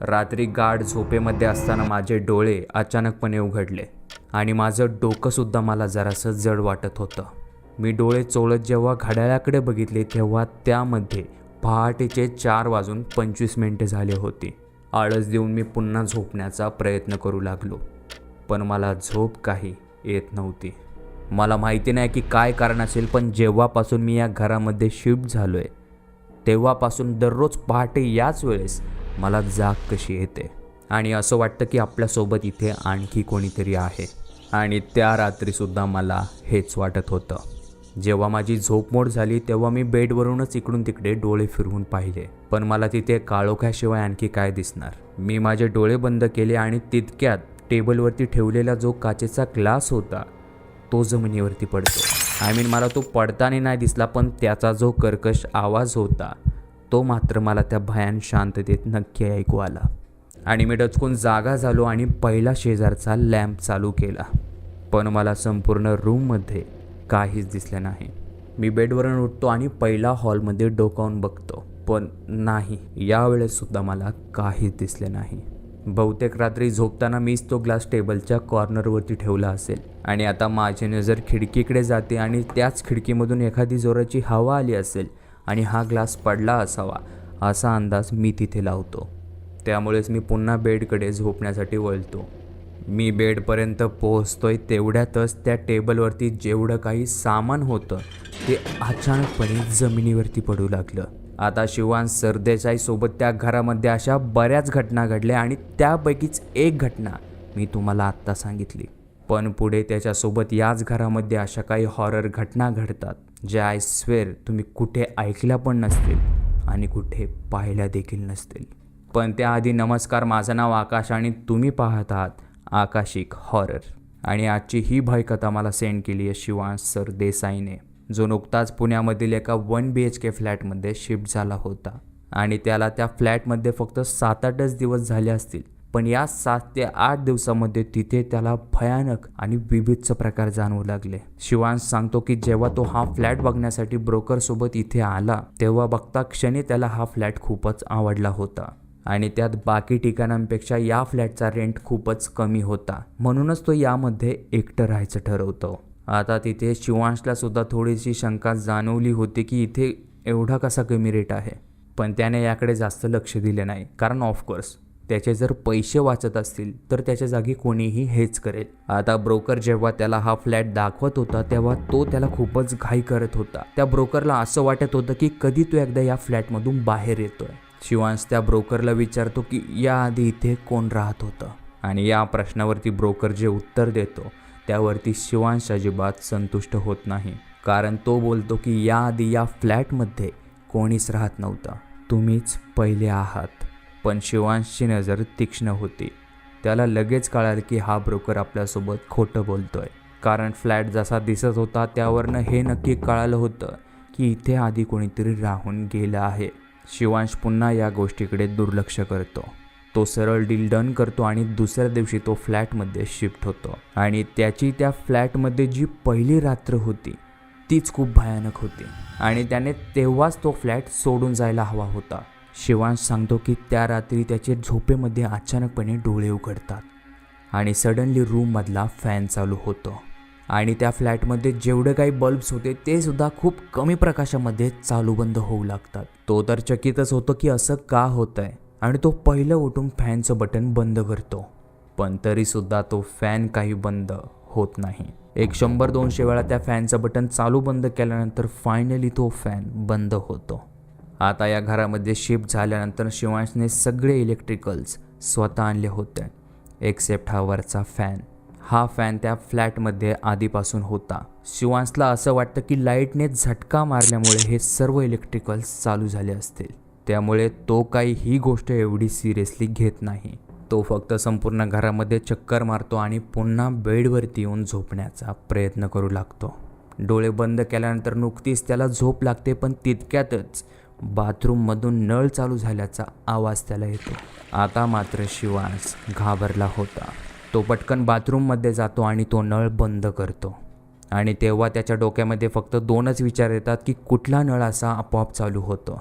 रात्री गाढ झोपेमध्ये असताना माझे डोळे अचानकपणे उघडले आणि माझं डोकंसुद्धा मला जरासं जड वाटत होतं. मी डोळे चोळत जेव्हा घड्याळाकडे बघितले तेव्हा त्यामध्ये पहाटेचे चार वाजून पंचवीस मिनटे झाले होती. आळस देऊन मी पुन्हा झोपण्याचा प्रयत्न करू लागलो पण मला झोप काही येत नव्हती. मला माहिती नाही की काय कारण असेल पण जेव्हापासून मी या घरामध्ये शिफ्ट झालो आहे तेव्हापासून दररोज पहाटे याच वेळेस मला जाग कशी येते? आणि असं वाटतं की आपल्यासोबत इथे आणखी कोणीतरी आहे. आणि त्या रात्रीसुद्धा मला हेच वाटत होतं. जेव्हा माझी झोपमोड झाली तेव्हा मी बेडवरूनच इकडून तिकडे डोळे फिरवून पाहिले. पण मला तिथे काळोख्याशिवाय आणखी काय दिसणार? मी माझे डोळे बंद केले आणि तितक्यात टेबलवरती ठेवलेला जो काचेचा ग्लास होता तो जमिनीवरती पडतो. आय मीन मला तो पडताना नाही दिसला पण त्याचा जो कर्कश आवाज होता तो मात्र मला त्या भयान शांततेत नक्की ऐकू आला. आणि मी डचकून जागा झालो आणि पहिला शेजारचा लॅम्प चालू केला. पण मला संपूर्ण रूममध्ये काहीच दिसलं नाही. मी बेडवरून उठतो आणि पहिला हॉलमध्ये डोकावून बघतो. पण नाही यावेळेससुद्धा मला काहीच दिसले नाही. बहुतेक रात्री झोपताना मीच तो ग्लास टेबलच्या कॉर्नरवरती ठेवला असेल. आणि आता माझी नजर खिडकीकडे जाते आणि त्याच खिडकीमधून एखादी जोराची हवा आली असेल आणि हा ग्लास पडला असावा असा अंदाज मी तिथे लावतो. त्यामुळेच मी पुन्हा बेडकडे झोपण्यासाठी वळतो. मी बेडपर्यंत पोहोचतोय तेवढ्यातच त्या टेबलवरती जेवढं काही सामान होतं ते अचानकपणे जमिनीवरती पडू लागलं. आता शिवान सरदेसाईसोबत त्या घरामध्ये अशा बऱ्याच घटना घडल्या आणि त्यापैकीच एक घटना मी तुम्हाला आत्ता सांगितली. पण पुढे त्याच्यासोबत याच घरामध्ये अशा काही हॉरर घटना घडतात. जे आय स्वेअर तुम्ही कुठे ऐकल्या पण नसतील आणि कुठे पाहिल्या देखील नसतील. पण त्याआधी नमस्कार माझं नाव आकाश आणि तुम्ही पाहत आहात आकाशिक हॉरर. आणि आजची ही भयकथा मला सेंड केली आहे शिवांश सरदेसाईने जो नुकताच पुण्यामधील एका वन बी एच के फ्लॅटमध्ये शिफ्ट झाला होता. आणि त्याला त्या फ्लॅटमध्ये फक्त सात आठच दिवस झाले असतील. पण या सात ते आठ दिवसामध्ये तिथे त्याला भयानक आणि विविध प्रकार जाणवू लागले. शिवांश सांगतो की जेव्हा तो हा फ्लॅट बघण्यासाठी ब्रोकर सोबत इथे आला तेव्हा बघता क्षणी त्याला हा फ्लॅट खूपच आवडला होता. आणि त्यात बाकी ठिकाणांपेक्षा या फ्लॅटचा रेंट खूपच कमी होता. म्हणूनच तो यामध्ये एकटं राहायचं ठरवतो. आता तिथे शिवांशला सुद्धा थोडीशी शंका जाणवली होती की इथे एवढा कसा कमी रेट आहे? पण त्याने याकडे जास्त लक्ष दिले नाही. कारण ऑफकोर्स त्याचे जर पैसे वाचत असतील तर त्याच्या जागी कोणीही हेच करेल. आता ब्रोकर जेव्हा त्याला हा फ्लॅट दाखवत होता तेव्हा तो त्याला खूपच घाई करत होता. त्या ब्रोकरला असं वाटत होतं की कधी तो एकदा या फ्लॅटमधून बाहेर येतोय. शिवांश त्या ब्रोकरला विचारतो की याआधी इथे कोण राहत होतं? आणि या प्रश्नावरती ब्रोकर जे उत्तर देतो त्यावरती शिवांश अजिबात संतुष्ट होत नाही. कारण तो बोलतो की याआधी या फ्लॅटमध्ये कोणीच राहत नव्हतं. तुम्हीच पहिले आहात. पण शिवांशची नजर तीक्ष्ण होती. त्याला लगेच कळालं की हा ब्रोकर आपल्यासोबत खोटं बोलतोय. कारण फ्लॅट जसा दिसत होता त्यावरनं हे नक्की कळालं होतं की इथे आधी कोणीतरी राहून गेलं आहे. शिवांश पुन्हा या गोष्टीकडे दुर्लक्ष करतो. तो सरळ डील डन करतो आणि दुसऱ्या दिवशी तो फ्लॅटमध्ये शिफ्ट होतो. आणि त्याची त्या फ्लॅटमध्ये जी पहिली रात्र होती तीच खूप भयानक होती. आणि त्याने तेव्हाच तो फ्लॅट सोडून जायला हवा होता. शिवांश सांगतो की त्या रात्री त्याचे झोपेमध्ये अचानकपणे डोळे उघडतात आणि सडनली रूममधला फॅन चालू होतो. आणि त्या फ्लॅटमध्ये जेवढे काही बल्ब्स होते ते सुद्धा खूप कमी प्रकाशामध्ये चालू बंद होऊ लागतात. तो तर चकितच होतो की असं का होत आहे आणि तो पहिलं उठून फॅनचं बटन बंद करतो. पण तरीसुद्धा तो फॅन काही बंद होत नाही. एक शंभर दोनशे वेळा त्या फॅनचं बटन चालू बंद केल्यानंतर फायनली तो फॅन बंद होतो. आता या घरामध्ये शिफ्ट झाल्यानंतर शिवांशने सगळे इलेक्ट्रिकल्स स्वतः आणले होते. एक्सेप्ट हा वरचा फॅन हा फॅन त्या फ्लॅटमध्ये आधीपासून होता. शिवांशला असं वाटतं की लाईटने झटका मारल्यामुळे हे सर्व इलेक्ट्रिकल्स चालू झाले असतील. त्यामुळे तो काही ही गोष्ट एवढी सिरियसली घेत नाही. तो फक्त संपूर्ण घरामध्ये चक्कर मारतो आणि पुन्हा बेडवरती येऊन झोपण्याचा प्रयत्न करू लागतो. डोळे बंद केल्यानंतर नुकतीच त्याला झोप लागते पण तितक्यातच बाथरूममधून नळ चालू झाल्याचा आवाज त्याला येतो. आता मात्र शिवास घाबरला होता. तो पटकन बाथरूममध्ये जातो आणि तो नळ बंद करतो. आणि तेव्हा त्याच्या डोक्यामध्ये फक्त दोनच विचार येतात की कुठला नळ असा आपोआप चालू होतो.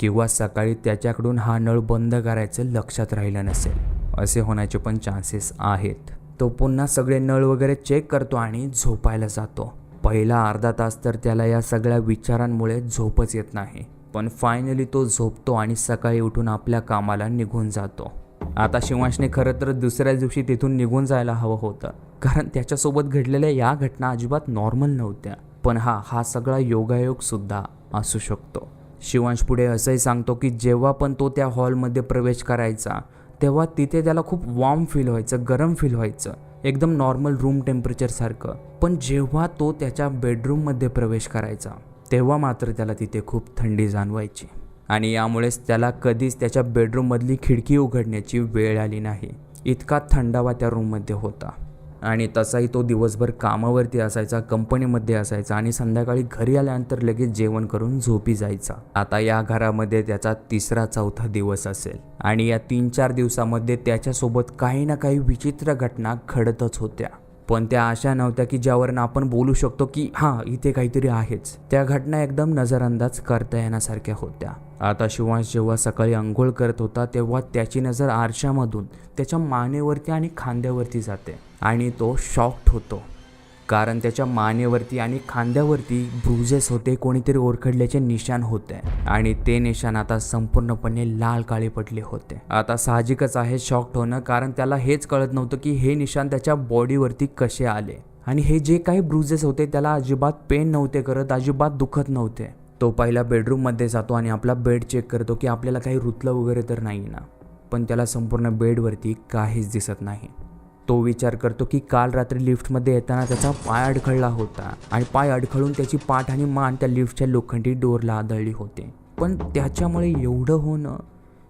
किंवा सकाळी त्याच्याकडून हा नळ बंद करायचं लक्षात राहिलं नसेल. असे होण्याचे पण चान्सेस आहेत. तो पुन्हा सगळे नळ वगैरे चेक करतो आणि झोपायला जातो. पहिला अर्धा तास तर त्याला या सगळ्या विचारांमुळे झोपच येत नाही. पण फायनली तो झोपतो आणि सकाळी उठून आपल्या कामाला निघून जातो. आता शिवांशने खरं तर दुसऱ्या दिवशी तिथून निघून जायला हवं होतं. कारण त्याच्यासोबत घडलेल्या या घटना अजिबात नॉर्मल नव्हत्या. पण हा हा सगळा योगायोग सुद्धा असू शकतो. शिवांश पुढे असंही सांगतो की जेव्हा पण तो त्या हॉलमध्ये प्रवेश करायचा तेव्हा तिथे त्याला खूप वॉर्म फील व्हायचं गरम फील व्हायचं. एकदम नॉर्मल रूम टेम्परेचरसारखं पण जेव्हा तो त्याच्या बेडरूममध्ये प्रवेश करायचा तेव्हा मात्र त्याला तिथे खूप थंडी जाणवायची. आणि यामुळेच त्याला कधीच त्याच्या बेडरूममधली खिडकी उघडण्याची वेळ आली नाही. इतका थंडावा त्या रूममध्ये होता. आणि तसाही तो दिवसभर कामावरती असायचा कंपनीमध्ये असायचा आणि संध्याकाळी घरी आल्यानंतर लगेच जेवण करून झोपी जायचा. आता या घरामध्ये त्याचा तिसरा चौथा दिवस असेल. आणि या तीन चार दिवसामध्ये त्याच्यासोबत काही ना काही विचित्र घटना घडतच होत्या. पण त्या अशा नव्हत्या की ज्यावर आपण बोलू शकतो की हां इथे काहीतरी आहेच. त्या घटना एकदम नजरअंदाज करता येण्यासारख्या होत्या. आता शिवांश जेव्हा सकाळी आंघोळ करत होता तेव्हा त्याची नजर आरशामधून त्याच्या मानेवरती आणि खांद्यावरती जाते आणि तो शॉक्ड होतो. कारण त्याच्या मानेवरती आणि खांद्यावरती ब्रुजेस होते कोणीतरी ओरखडल्याचे निशाण होते. आणि ते निशाण आता संपूर्णपणे लाल काळे पडले होते. आता साहजिकच आहे शॉक्ड होणं कारण त्याला हेच कळत नव्हतं की हे निशाण त्याच्या बॉडीवरती कसे आले. आणि हे जे काही ब्रुजेस होते त्याला अजिबात पेन नव्हते करत अजिबात दुखत नव्हते. तो पहिला बेडरूममध्ये जातो आणि आपला बेड चेक करतो की आपल्याला काही रुतलं वगैरे तर नाही ना. पण त्याला संपूर्ण बेडवरती काहीच दिसत नाही. तो विचार करतो की काल रात्री लिफ्टमध्ये येताना त्याचा पाय अडखळला होता आणि पाय अडखळून त्याची पाठ आणि मान त्या लिफ्टच्या लोखंडी डोरला आदळली होते. पण त्याच्यामुळे एवढं होणं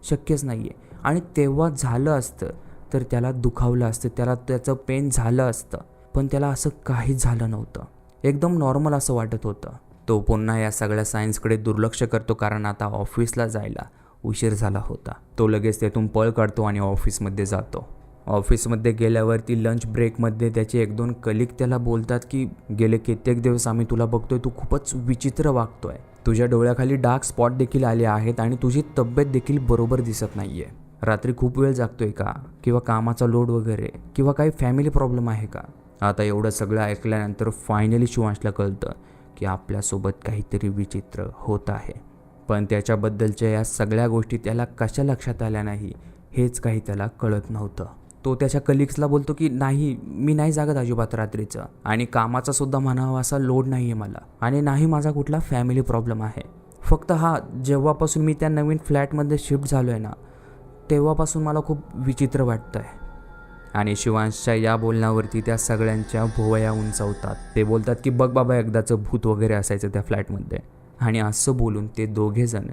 शक्यच नाही आहे आणि तेव्हा झालं असतं तर त्याला दुखावलं असतं त्याला त्याचं पेन झालं असतं पण त्याला असं काहीच झालं नव्हतं. एकदम नॉर्मल असं वाटत होतं. तो पुन्हा या सगळ्या सायन्सकडे दुर्लक्ष करतो कारण आता ऑफिसला जायला उशीर झाला होता. तो लगेच तेथून पळ काढतो आणि ऑफिसमध्ये जातो. ऑफिसमध्ये गेल्यावरती लंच ब्रेकमध्ये त्याचे एक दोन कलिक त्याला बोलतात की गेले कित्येक दिवस आम्ही तुला बघतोय तू खूपच विचित्र वागतोय. तुझ्या डोळ्याखाली डार्क स्पॉट देखील आले आहेत आणि तुझी तब्येत देखील बरोबर दिसत नाहीये. रात्री खूप वेळ जागतोय का? किंवा कामाचा लोड वगैरे? किंवा काही फॅमिली प्रॉब्लेम आहे का? आता एवढं सगळं ऐकल्यानंतर फायनली शिवांशला कळतं की आपल्यासोबत काहीतरी विचित्र होत आहे. पण त्याच्याबद्दलच्या या सगळ्या गोष्टी त्याला कशा लक्षात आल्या नाही हेच काही त्याला कळत नव्हतं. तो त्याच्या कलिग्सला बोलतो की नाही मी नाही जागत अजिबात रात्रीचं. आणि कामाचा सुद्धा म्हणावा असा लोड नाही आहे मला. आणि नाही माझा कुठला फॅमिली प्रॉब्लेम आहे. फक्त हा जेव्हापासून मी त्या नवीन फ्लॅटमध्ये शिफ्ट झालो आहे ना तेव्हापासून मला खूप विचित्र वाटतं आहे आणि शिवांशच्या या बोलण्यावरती त्या सगळ्यांच्या भोवया उंचावतात. ते बोलतात की बघ बाबा एकदाचं भूत वगैरे असायचं त्या फ्लॅटमध्ये आणि असं बोलून ते दोघेजण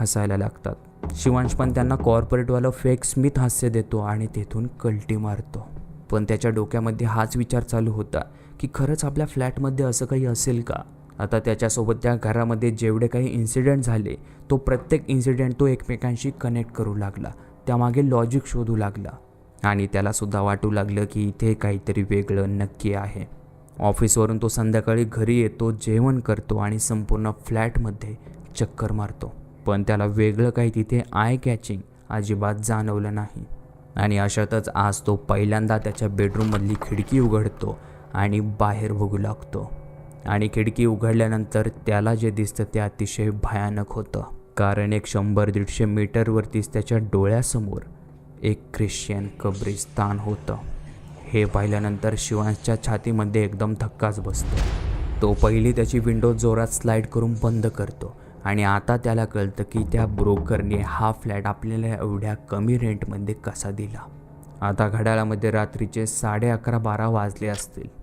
हसायला लागतात. शिवांश पण त्यांना कॉर्पोरेटवालं फेक स्मित हास्य देतो आणि तेथून कल्टी मारतो. पण त्याच्या डोक्यामध्ये हाच विचार चालू होता की खरंच आपल्या फ्लॅटमध्ये असं काही असेल का? आता त्याच्यासोबत त्या घरामध्ये जेवढे काही इन्सिडेंट झाले तो प्रत्येक इन्सिडेंट तो एकमेकांशी कनेक्ट करू लागला. त्यामागे लॉजिक शोधू लागला. आणि त्यालासुद्धा वाटू लागलं की इथे काहीतरी वेगळं नक्की आहे. ऑफिसवरून तो संध्याकाळी घरी येतो जेवण करतो आणि संपूर्ण फ्लॅटमध्ये चक्कर मारतो. पण त्याला वेगळं काही तिथे आय कॅचिंग अजिबात जाणवलं नाही. आणि अशातच आज तो पहिल्यांदा त्याच्या बेडरूममधली खिडकी उघडतो आणि बाहेर बघू लागतो. आणि खिडकी उघडल्यानंतर त्याला जे दिसतं ते अतिशय भयानक होतं. कारण एक शंभर दीडशे मीटरवरतीच त्याच्या डोळ्यासमोर एक ख्रिश्चन कब्रिस्तान होतं. हे पाहिल्यानंतर शिवांशच्या छातीमध्ये एकदम धक्काच बसतो. तो पहिली त्याची विंडो जोरात स्लाईड करून बंद करतो. आणि आता त्याला कळतं की त्या ब्रोकरने हा फ्लॅट आपल्याला एवढ्या कमी रेंटमध्ये कसा दिला? आता घड्याळामध्ये रात्रीचे साडे अकरा बारा वाजले असतील.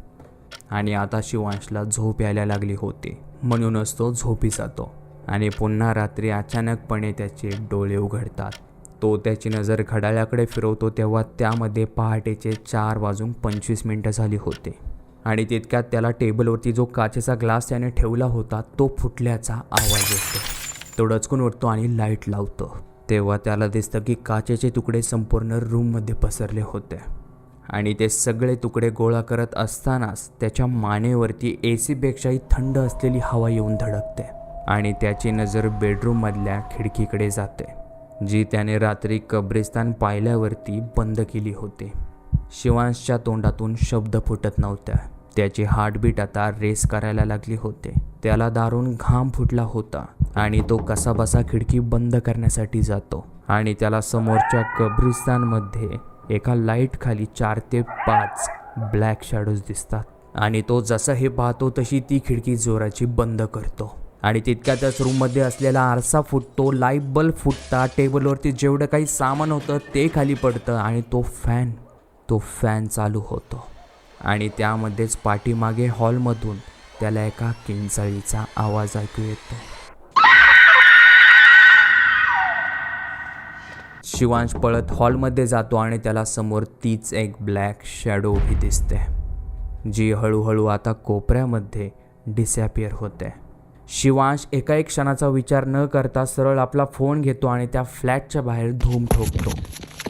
आणि आता शिवांशला झोप यायला लागली होती. म्हणूनच तो झोपी जातो. आणि पुन्हा रात्री अचानकपणे त्याचे डोळे उघडतात. तो त्याची नजर घड्याळाकडे फिरवतो तेव्हा त्यामध्ये पहाटेचे चार वाजून पंचवीस मिनटं झाली होते. आणि तितक्यात त्याला टेबलवरती जो काचेचा ग्लास त्याने ठेवला होता तो फुटल्याचा आवाज येतो. तो डचकून उठतो आणि लाइट लावतो. तेव्हा त्याला दिसतं की काचेचे तुकडे संपूर्ण रूममध्ये पसरले होते. आणि ते सगळे तुकडे गोळा करत असतानाच त्याच्या मानेवरती ए सीपेक्षाही थंड असलेली हवा येऊन धडकते आणि त्याची नजर बेडरूममधल्या खिडकीकडे जाते जी त्याने रात्री कब्रिस्तान पाहिल्यावरती बंद केली होती. शिवांशच्या तोंडातून शब्द फुटत नव्हत्या. त्याची हार्टबीट आता रेस करायला लागली होते. त्याला दारून घाम फुटला होता आणि तो कसाबसा खिडकी बंद करण्यासाठी जातो आणि त्याला समोरच्या कब्रिस्तानमध्ये एका लाइट खाली चार ते पाच ब्लॅक शॅडोज दिसतात. आणि तो जसं हे पाहतो तशी ती खिडकी जोराची बंद करतो. आणि तितक्यातच रूममध्ये असलेला आरसा फुटतो लाइट बल्ब फुटता टेबलवरती जेवढं काही सामान होतं ते खाली पडतं आणि तो फॅन तो फॅन चालू होतो. आणि त्यामध्येच पाठीमागे हॉलमधून त्याला एका किंचाळीचा आवाज ऐकू येतो. शिवांश पळत हॉलमध्ये जातो आणि त्याला समोर तीच एक ब्लॅक शॅडो उभी दिसते जी हळूहळू आता कोपऱ्यामध्ये डिसॅपियर होते. शिवांश एका एक क्षणाचा विचार न करता सरळ आपला फोन घेतो आणि त्या फ्लॅटच्या बाहेर धूम ठोकतो.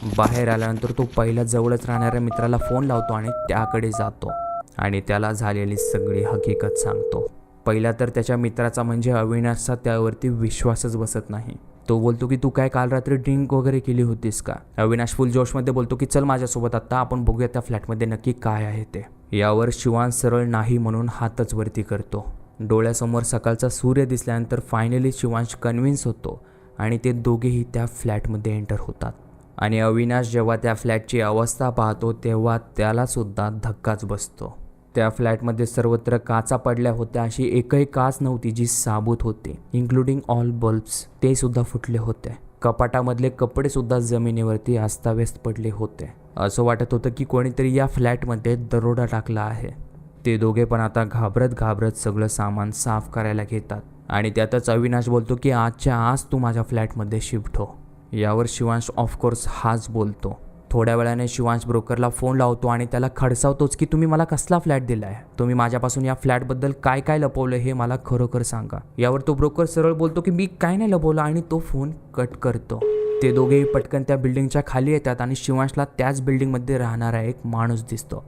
बाहेर आल्यानंतर तो पहिल्या जवळच राहणाऱ्या मित्राला फोन लावतो आणि त्याकडे जातो आणि त्याला झालेली सगळी हकीकत सांगतो. पहिला तर त्याच्या मित्राचा म्हणजे अविनाशचा त्यावरती विश्वासच बसत नाही. तो बोलतो की तू काय काल रात्री ड्रिंक वगैरे केली होतीस का? अविनाश फुल जोशमध्ये बोलतो की चल माझ्यासोबत आत्ता आपण बघूया त्या फ्लॅटमध्ये नक्की काय आहे ते. यावर शिवान सरळ नाही म्हणून हातच वरती करतो. डोळ्यासमोर सकाळचा सूर्य दिसल्यानंतर फायनली शिवांश कन्व्हिन्स होतो आणि ते दोघेही त्या फ्लॅटमध्ये एंटर होतात. आणि अविनाश जेव्हा त्या फ्लॅटची अवस्था पाहतो तेव्हा त्यालासुद्धा धक्काच बसतो. त्या फ्लॅटमध्ये सर्वत्र काचा पडल्या होत्या अशी एकही काच नव्हती जी साबूत होती इन्क्लुडिंग ऑल बल्ब्स ते सुद्धा फुटले होते. कपाटामधले कपडे सुद्धा जमिनीवरती अस्ताव्यस्त पडले होते. असं वाटत होतं की कोणीतरी या फ्लॅटमध्ये दरोडा टाकला आहे. ते दोघे पण आता घाबरत घाबरत सगळं सामान साफ करायला घेतात. आणि त्यातच अविनाश बोलतो की आजच्या आज तू माझ्या फ्लॅटमध्ये शिफ्ट हो. यावर शिवांश ऑफकोर्स हाच बोलतो. थोड्या वेळाने शिवांश ब्रोकरला फोन लावतो आणि त्याला खडसावतोच की तुम्ही मला कसला फ्लॅट दिलाय? तुम्ही माझ्यापासून या फ्लॅटबद्दल काय काय लपवलं हे मला खरोखर सांगा. यावर तो ब्रोकर सरळ बोलतो की मी काय नाही लपवलं? आणि तो फोन कट करतो. ते दोघेही पटकन त्या बिल्डिंगच्या खाली येतात आणि शिवांशला त्याच बिल्डिंगमध्ये राहणारा एक माणूस दिसतो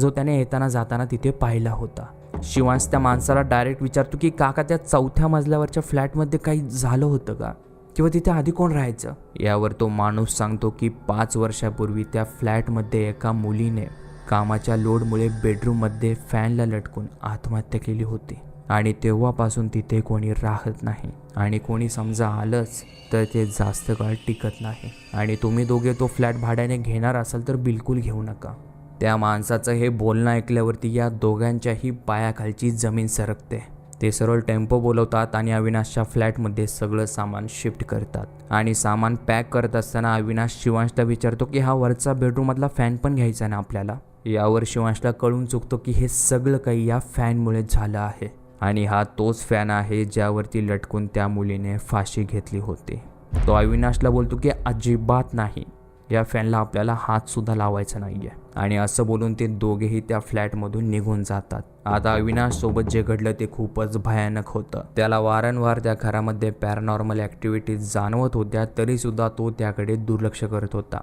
जो त्याने येताना जाताना तिथे पाहिला होता. शिवांश त्या माणसाला डायरेक्ट विचारतो की काका त्या चौथ्या मजल्यावरच्या फ्लॅटमध्ये काही झालं होतं का? किंवा तिथे आधी कोण राहायचं? यावर तो माणूस सांगतो की पाच वर्षापूर्वी त्या फ्लॅटमध्ये एका मुलीने कामाच्या लोडमुळे बेडरूममध्ये फॅनला लटकून आत्महत्या केली होती. आणि तेव्हापासून तिथे कोणी राहत नाही. आणि कोणी समजा आलंच तर ते जास्त काळ टिकत नाही. आणि तुम्ही दोघे तो फ्लॅट भाड्याने घेणार असाल तर बिलकुल घेऊ नका. त्या माणसाचं हे बोलणं ऐकल्यावरती या दोघांच्याही पायाखालची जमीन सरकते. ते सरळ टेम्पो बोलवतात आणि अविनाशच्या फ्लॅटमध्ये सगळं सामान शिफ्ट करतात. आणि सामान पॅक करत असताना अविनाश शिवांशला विचारतो की हा वरचा बेडरूममधला फॅन पण घ्यायचा ना आपल्याला? यावर शिवांशला कळून चुकतो की हे सगळं काही या फॅनमुळे झालं आहे. आणि हा तोच फॅन आहे ज्यावरती लटकून त्या मुलीने फाशी घेतली होती. तो अविनाशला बोलतो की अजिबात नाही. या फॅनला आपल्याला हातसुद्धा लावायचा नाही आहे आणि असं बोलून ते दोघेही त्या फ्लॅटमधून निघून जातात. आता अविनाश सोबत जे घडलं ते खूपच भयानक होतं. त्याला वारंवार त्या घरामध्ये पॅरानॉर्मल ॲक्टिव्हिटीज जाणवत होत्या तरीसुद्धा तो त्याकडे दुर्लक्ष करत होता.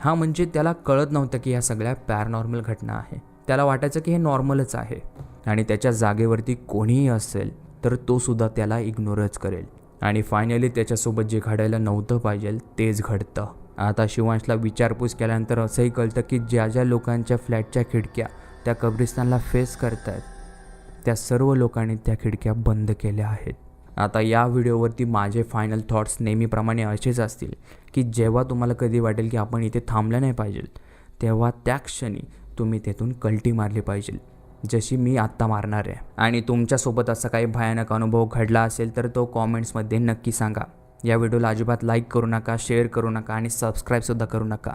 हा म्हणजे त्याला कळत नव्हतं की ह्या सगळ्या पॅरानॉर्मल घटना आहे. त्याला वाटायचं की हे नॉर्मलच आहे. आणि त्याच्या जागेवरती कोणीही असेल तर तो सुद्धा त्याला इग्नोरच करेल. आणि फायनली त्याच्यासोबत जे घडायला नव्हतं पाहिजे तेच घडतं. आता शिवांशला विचारपूस केल्यानंतर असंही कळतं की ज्या ज्या लोकांच्या फ्लॅटच्या खिडक्या त्या कब्रिस्तानला फेस करत आहेत त्या सर्व लोकांनी त्या खिडक्या बंद केल्या आहेत. आता या व्हिडिओवरती माझे फायनल थॉट्स नेहमीप्रमाणे असेच असतील की जेव्हा तुम्हाला कधी वाटेल की आपण इथे थांबलं नाही पाहिजे तेव्हा त्या क्षणी तुम्ही तेथून कल्टी मारली पाहिजे जशी मी आत्ता मारणार आहे. आणि तुमच्यासोबत असा काही भयानक अनुभव घडला असेल तर तो कॉमेंट्समध्ये नक्की सांगा. या व्हिडिओला अजिबात लाईक करू नका शेअर करू नका आणि सबस्क्राईबसुद्धा करू नका.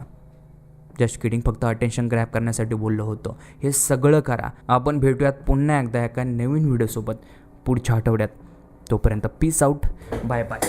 जस्ट किडिंग फक्त अटेन्शन ग्रॅप करण्यासाठी बोललो होतो. हे सगळं करा. आपण भेटूयात पुन्हा एकदा एका नवीन व्हिडिओसोबत पुढच्या आठवड्यात. तोपर्यंत पीस आऊट बाय बाय